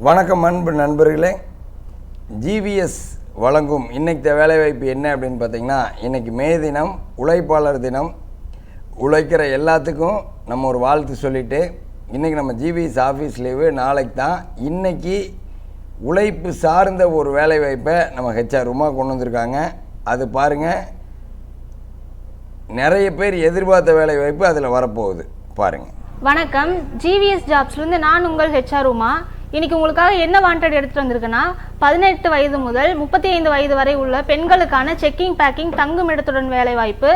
வணக்கம் அன்பு நண்பர்களே. ஜிவிஎஸ் வழங்கும் இன்னைக்கு வேலைவாய்ப்பு என்ன அப்படின்னு பார்த்தீங்கன்னா இன்றைக்கி மே தினம் உழைப்பாளர் தினம். உழைக்கிற எல்லாத்துக்கும் நம்ம ஒரு வாழ்த்து சொல்லிட்டு இன்றைக்கி நம்ம ஜிவிஎஸ் ஆஃபீஸ் லீவு நாளைக்கு தான். இன்றைக்கி உழைப்பு சார்ந்த ஒரு வேலைவாய்ப்பை நம்ம ஹெச்ஆர் உமா கொண்டு வந்திருக்காங்க. அது பாருங்கள் நிறைய பேர் எதிர்பார்த்த வேலைவாய்ப்பு அதில் வரப்போகுது. பாருங்கள் வணக்கம். ஜிவிஎஸ் ஜாப்ஸ்லேருந்து நான் உங்கள் ஹெச்ஆர் உமா? இன்னைக்கு உங்களுக்காக என்ன வாண்டட் எடுத்துகிட்டு வந்திருக்குன்னா பதினெட்டு வயது முதல் முப்பத்தி ஐந்து வயது வரை உள்ள பெண்களுக்கான செக்கிங் பேக்கிங் தங்கும் இடத்துடன் வேலைவாய்ப்பு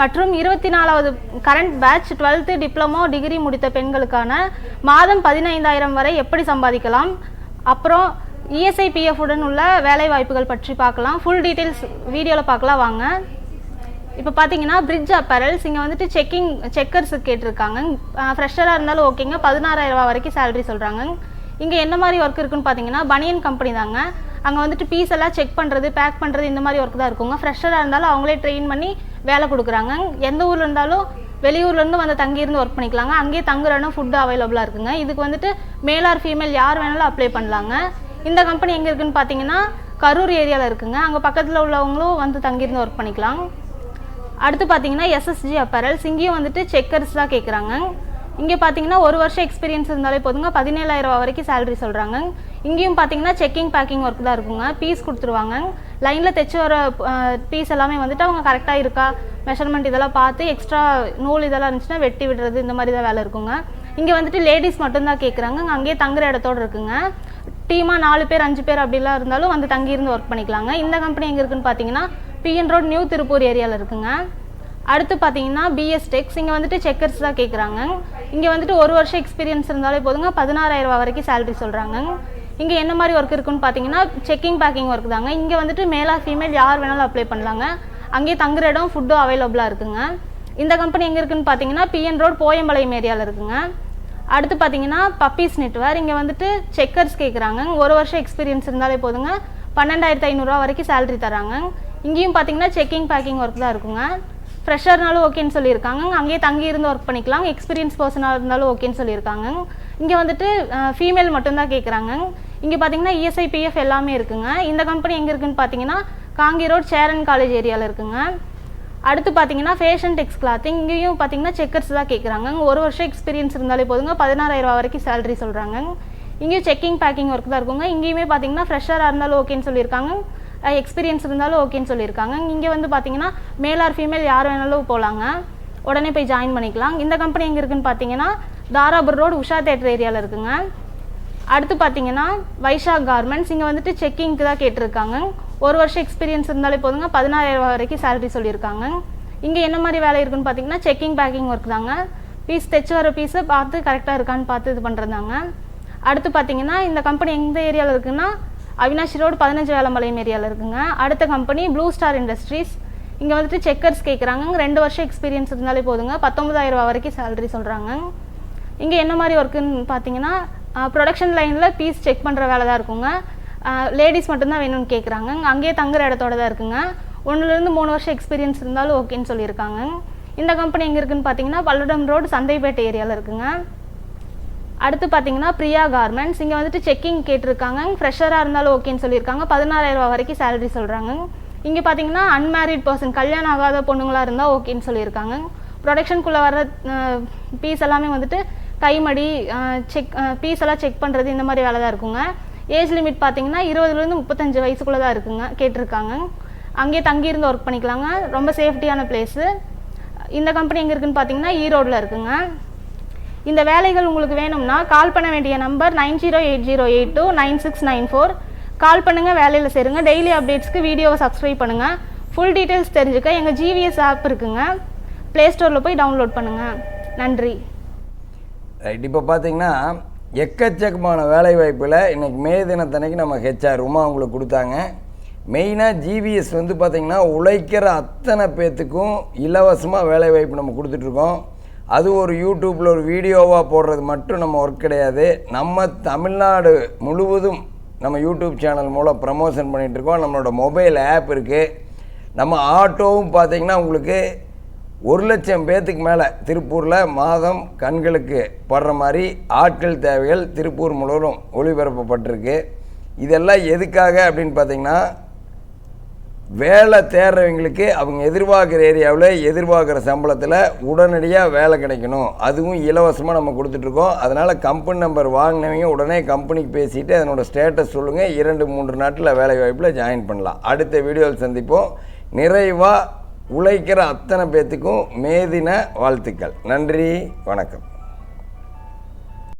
மற்றும் இருபத்தி நாலாவது current batch twelfth diploma degree முடித்த பெண்களுக்கான மாதம் பதினைந்தாயிரம் வரை எப்படி சம்பாதிக்கலாம்? அப்புறம் இஎஸ்ஐ உடன் உள்ள வேலை வாய்ப்புகள் பற்றி பார்க்கலாம். ஃபுல் டீட்டெயில்ஸ் வீடியோவில் பார்க்கலாம் வாங்க. இப்போ பார்த்தீங்கன்னா பிரிட்ஜ் அப்பரல்ஸ் இங்கே வந்துட்டு செக்கிங் செக்கர்ஸ் கேட்டிருக்காங்க. ஃப்ரெஷராக இருந்தாலும் ஓகேங்க பதினாறாயிரம் ரூபா வரைக்கும் சேலரி சொல்கிறாங்க இங்கே என்ன மாதிரி ஒர்க் இருக்குன்னு பார்த்தீங்கன்னா பனியன் கம்பெனி தாங்க. அங்கே வந்துட்டு பீஸ் எல்லாம் செக் பண்ணுறது பேக் பண்ணுறது இந்த மாதிரி ஒர்க் தான் இருக்குங்க. ஃப்ரெஷராக இருந்தாலும் அவங்களே ட்ரெயின் பண்ணி வேலை கொடுக்குறாங்க. எந்த ஊரில் இருந்தாலும் வெளியூர்லேருந்து வந்து தங்கியிருந்து ஒர்க் பண்ணிக்கலாங்க. அங்கேயே தங்குறனும் ஃபுட்டு அவைலபிளாக இருக்குங்க. இதுக்கு வந்துட்டு மேலார் ஃபீமேல் யார் வேணாலும் அப்ளை பண்ணலாங்க. இந்த கம்பெனி எங்கே இருக்குன்னு பார்த்தீங்கன்னா கரூர் ஏரியாவில் இருக்குங்க. அங்கே பக்கத்தில் உள்ளவங்களும் வந்து தங்கியிருந்து ஒர்க் பண்ணிக்கலாம். அடுத்து பார்த்தீங்கன்னா எஸ்எஸ்ஜி அப்பரல்ஸ் இங்கேயும் வந்துட்டு செக்கர்ஸ் தான் கேட்குறாங்க இங்கே பார்த்தீங்கன்னா ஒரு வருஷம் எக்ஸ்பீரியன்ஸ் இருந்தாலே போதுங்க. பதினேழாயிரம் ரூபா வரைக்கும் சேலரி சொல்கிறாங்க இங்கேயும் பார்த்தீங்கன்னா செக்கிங் பேக்கிங் ஒர்க் தான் இருக்குங்க. பீஸ் கொடுத்துருவாங்க. லைனில் தைச்சு வர பீஸ் எல்லாமே வந்துட்டு அவங்க கரெக்டாக இருக்கா? மெஷர்மெண்ட் இதெல்லாம் பார்த்து எக்ஸ்ட்ரா நூல் இதெல்லாம் இருந்துச்சுன்னா வெட்டி விடுறது இந்த மாதிரி தான் வேலை இருக்குங்க. இங்கே வந்துட்டு லேடிஸ் மட்டும்தான் கேட்குறாங்க அங்கேயே தங்குற இடத்தோடு இருக்குங்க. டீமாக நாலு பேர் அஞ்சு பேர் அப்படிலாம் இருந்தாலும் வந்து தங்கியிருந்து ஒர்க் பண்ணிக்கலாங்க. இந்த கம்பெனி எங்கே இருக்குன்னு பார்த்தீங்கன்னா பிஎன் ரோட் நியூ திருப்பூர் ஏரியாவில் இருக்குங்க. அடுத்து பார்த்தீங்கன்னா பிஎஸ் டெக்ஸ் இங்கே வந்துட்டு செக்கர்ஸ் தான் கேட்குறாங்க இங்கே வந்துட்டு ஒரு வருஷம் எக்ஸ்பீரியன்ஸ் இருந்தாலே போதுங்க. பதினாறாயிரம் ரூபா வரைக்கும் சேலரி சொல்கிறாங்க இங்கே என்ன மாதிரி ஒர்க் இருக்குன்னு பார்த்தீங்கன்னா செக்கிங் பேக்கிங் ஒர்க் தாங்க. இங்கே வந்துட்டு மேலா ஃபீமேல் யார் வேணாலும் அப்ளை பண்ணலாங்க. அங்கேயே தங்குற இடம் ஃபுட்டும் அவைலபிளாக இருக்குங்க. இந்த கம்பெனி எங்கே இருக்குன்னு பார்த்தீங்கன்னா பிஎன் ரோட் போயம்பாளையம் ஏரியாவில் இருக்குங்க. அடுத்து பார்த்தீங்கன்னா பப்பீஸ் நெட்வேர் இங்கே வந்துட்டு செக்கர்ஸ் கேட்குறாங்க ஒரு வருஷம் எக்ஸ்பீரியன்ஸ் இருந்தாலே போதுங்க. பன்னெண்டாயிரத்து ஐநூறுரூவா வரைக்கும் சேலரி தராங்க. இங்கேயும் பார்த்தீங்கன்னா செக்கிங் பேக்கிங் ஒர்க் தான் இருக்குங்க. ஃப்ரெஷர்னாலும் ஓகேன்னு சொல்லியிருக்காங்க. அங்கேயே தங்கி இருந்து ஒர்க் பண்ணிக்கலாம். எக்ஸ்பீரியன்ஸ் பர்சனாக இருந்தாலும் ஓகேன்னு சொல்லியிருக்காங்க. இங்கே வந்துட்டு ஃபீமேல் மட்டும்தான் கேட்குறாங்க இங்கே பார்த்தீங்கன்னா இஎஸ்ஐ பிஎஃப் எல்லாமே இருக்குங்க. இந்த கம்பெனி எங்கே இருக்குன்னு பார்த்தீங்கன்னா காங்கி ரோட் சேரன் காலேஜ் ஏரியாவில் இருக்குங்க. அடுத்து பார்த்தீங்கன்னா ஃபேஷன் டெக்ஸ் கிளாத் இங்கேயும் பார்த்தீங்கன்னா செக்கர்ஸ் தான் கேட்குறாங்க ஒரு வருஷம் எக்ஸ்பீரியன்ஸ் இருந்தாலே போதுங்க. பதினாறாயிரம் வரைக்கும் சேலரி சொல்கிறாங்க இங்கேயும் செக்கிங் பேக்கிங் ஒர்க் தான் இருக்குங்க. இங்கேயுமே பார்த்தீங்கன்னா ஃப்ரெஷ்ஷராக இருந்தாலும் ஓகேன்னு சொல்லியிருக்காங்க. எக்ஸ்பீரியன்ஸ் இருந்தாலும் ஓகேன்னு சொல்லியிருக்காங்க. இங்கே வந்து பார்த்தீங்கன்னா மேல் ஆர் ஃபீமேல் யார் வேணாலும் போகலாங்க உடனே போய் ஜாயின் பண்ணிக்கலாம். இந்த கம்பெனி எங்கே இருக்குன்னு பார்த்தீங்கன்னா தாராபுர் ரோடு உஷா தேட்டர் ஏரியாவில் இருக்குங்க. அடுத்து பார்த்தீங்கன்னா வைஷாக் கார்மெண்ட்ஸ் இங்கே வந்துட்டு செக்கிங்க்கு தான் கேட்டிருக்காங்க. ஒரு வருஷம் எக்ஸ்பீரியன்ஸ் இருந்தாலே போதுங்க. பதினாயிரம் வரைக்கும் சேலரி சொல்லியிருக்காங்க. இங்கே என்ன மாதிரி வேலை இருக்குன்னு பார்த்தீங்கன்னா செக்கிங் பேக்கிங் ஒர்க் தாங்க. பீஸ் தைச்சு வர பீஸை பார்த்து கரெக்டாக இருக்கான்னு பார்த்து இது பண்ணுறதாங்க அடுத்து பார்த்தீங்கன்னா இந்த கம்பெனி எந்த ஏரியாவில் இருக்குன்னா அவினாஷி ரோடு பதினஞ்சு வேலம்பாளையம் ஏரியாவில் இருக்குங்க. அடுத்த கம்பெனி ப்ளூ ஸ்டார் இண்டஸ்ட்ரீஸ் இங்கே வந்துட்டு செக்கர்ஸ் கேட்குறாங்க ரெண்டு வருஷம் எக்ஸ்பீரியன்ஸ் இருந்தாலே போதுங்க. பத்தொம்பதாயிரம் ரூபா வரைக்கும் சேலரி சொல்கிறாங்க இங்கே என்ன மாதிரி ஒர்க்குன்னு பார்த்தீங்கன்னா ப்ரொடக்ஷன் லைனில் பீஸ் செக் பண்ணுற வேலை தான் இருக்குங்க. லேடிஸ் மட்டும்தான் வேணும்னு கேட்குறாங்க அங்கேயே தங்குற இடத்தோட தான் இருக்குங்க. ஒன்றுலேருந்து மூணு வருஷம் எக்ஸ்பீரியன்ஸ் இருந்தாலும் ஓகேன்னு சொல்லியிருக்காங்க. இந்த கம்பெனி எங்கே இருக்குன்னு பார்த்தீங்கன்னா பல்லடம் ரோடு சந்தைப்பேட்டை ஏரியாவில் இருக்குங்க. அடுத்து பார்த்தீங்கன்னா பிரியா கார்மெண்ட்ஸ் இங்கே வந்துட்டு செக்கிங் கேட்டிருக்காங்க. ஃப்ரெஷராக இருந்தாலும் ஓகேன்னு சொல்லியிருக்காங்க. பதினாறாயிரம் ரூபா வரைக்கும் சேலரி சொல்கிறாங்க இங்கே பார்த்தீங்கன்னா அன்மேரிட் பர்சன் கல்யாணம் ஆகாத பொண்ணுங்களாக இருந்தால் ஓகேன்னு சொல்லியிருக்காங்க. ப்ரொடக்ஷனுக்குள்ளே வர பீஸ் எல்லாமே வந்துட்டு கைமடி செக் பீஸ் எல்லாம் செக் பண்ணுறது இந்த மாதிரி வேலை தான் இருக்குங்க. ஏஜ் லிமிட் பார்த்தீங்கன்னா இருபதுலேருந்து முப்பத்தஞ்சு வயசுக்குள்ளே தான் இருக்குங்க கேட்டிருக்காங்க. அங்கேயே தங்கியிருந்து ஒர்க் பண்ணிக்கலாங்க. ரொம்ப சேஃப்டியான பிளேஸு இந்த கம்பெனி எங்கே இருக்குன்னு பார்த்தீங்கன்னா ஈரோடில் இருக்குங்க. இந்த வேலைகள் உங்களுக்கு வேணும்னா கால் பண்ண வேண்டிய number nine zero eight zero eight two nine six nine four. Call பண்ணுங்கள் வேலையில் சேருங்க. டெய்லி அப்டேட்ஸ்க்கு வீடியோவை சப்ஸ்கிரைப் பண்ணுங்கள் ஃபுல் டீட்டெயில்ஸ் தெரிஞ்சுக்க எங்கள் ஜிவிஎஸ் ஆப் இருக்குங்க. ப்ளே ஸ்டோரில் போய் டவுன்லோட் பண்ணுங்கள் நன்றி. ரைட் இப்போ பார்த்தீங்கன்னா எக்கச்சக்கமான வேலை வாய்ப்பில் இன்றைக்கி மே தினத்தன்னைக்கு நம்ம ஹெச்ஆர் உமா உங்களுக்கு கொடுத்தாங்க. மெயினாக ஜிவிஎஸ் வந்து பார்த்திங்கன்னா உழைக்கிற அத்தனை பேர்த்துக்கும் இலவசமாக வேலை வாய்ப்பு நம்ம கொடுத்துட்ருக்கோம் அது ஒரு யூடியூப்பில் ஒரு வீடியோவாக போடுறது மட்டும் நம்ம ஒர்க் கிடையாது. நம்ம தமிழ்நாடு முழுவதும் நம்ம யூடியூப் சேனல் மூலம் ப்ரமோஷன் பண்ணிகிட்ருக்கோம் நம்மளோட மொபைல் ஆப் இருக்குது நம்ம ஆட்டோவும் பார்த்திங்கன்னா உங்களுக்கு ஒரு லட்சம் பேர்த்துக்கு மேலே திருப்பூரில் மாதம் கண்களுக்கு படுற மாதிரி ஆட்கள் தேவைகள் திருப்பூர் முழுவதும் ஒளிபரப்பப்பட்டிருக்கு. இதெல்லாம் எதுக்காக அப்படின்னு பார்த்தீங்கன்னா வேலை தேடுறவங்களுக்கு அவங்க எதிர்பார்க்குற ஏரியாவில் எதிர்பார்க்குற சம்பளத்தில் உடனடியாக வேலை கிடைக்கணும். அதுவும் இலவசமாக நம்ம கொடுத்துட்ருக்கோம். அதனால் கம்பெனி நம்பர் வாங்கினவங்க உடனே கம்பெனிக்கு பேசிவிட்டு அதனோட ஸ்டேட்டஸ் சொல்லுங்கள் இரண்டு மூன்று நாட்டில் வேலை வாய்ப்பில் ஜாயின் பண்ணலாம். அடுத்த வீடியோவில் சந்திப்போம். நிறைவாக உழைக்கிற அத்தனை பேர்த்துக்கும் மேதின வாழ்த்துக்கள். நன்றி. வணக்கம்.